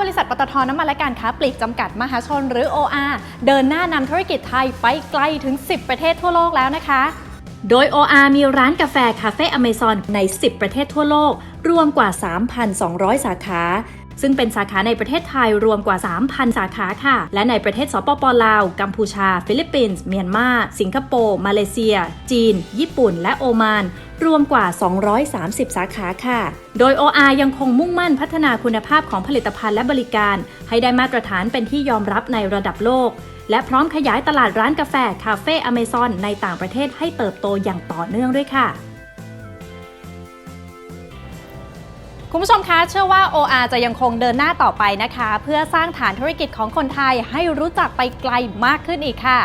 บริษัทปตทน้ำมันและการค้าปลีกจำกัดมหาชนหรือ OR เดินหน้านำธุรกิจไทยไปไกลถึง 10 ประเทศทั่วโลกแล้วนะคะ โดย OR มีร้านกาแฟคาเฟ่อเมซอนใน 10 ประเทศทั่วโลก รวมกว่า 3,200 สาขา ซึ่งเป็นสาขาในประเทศไทยรวมกว่า 3,000 สาขาค่ะ และในประเทศสปปลาว กัมพูชา ฟิลิปปินส์ เมียนมา สิงคโปร์ มาเลเซีย จีน ญี่ปุ่น และโอมาน รวมกว่า 230 สาขาค่ะ โดย OR ยังคงมุ่งมั่นพัฒนาคุณภาพของผลิตภัณฑ์และบริการ ให้ได้มาตรฐานเป็นที่ยอมรับในระดับโลก และพร้อมขยายตลาดร้านกาแฟ คาเฟ่อเมซอนในต่างประเทศให้เติบโตอย่างต่อเนื่องด้วยค่ะคุณผู้ชมคะเชื่อว่า OR จะยังคงเดินหน้าต่อไปนะคะ เพื่อสร้างฐานธุรกิจของคนไทยให้รู้จักไปไกลมากขึ้นอีกค่ะ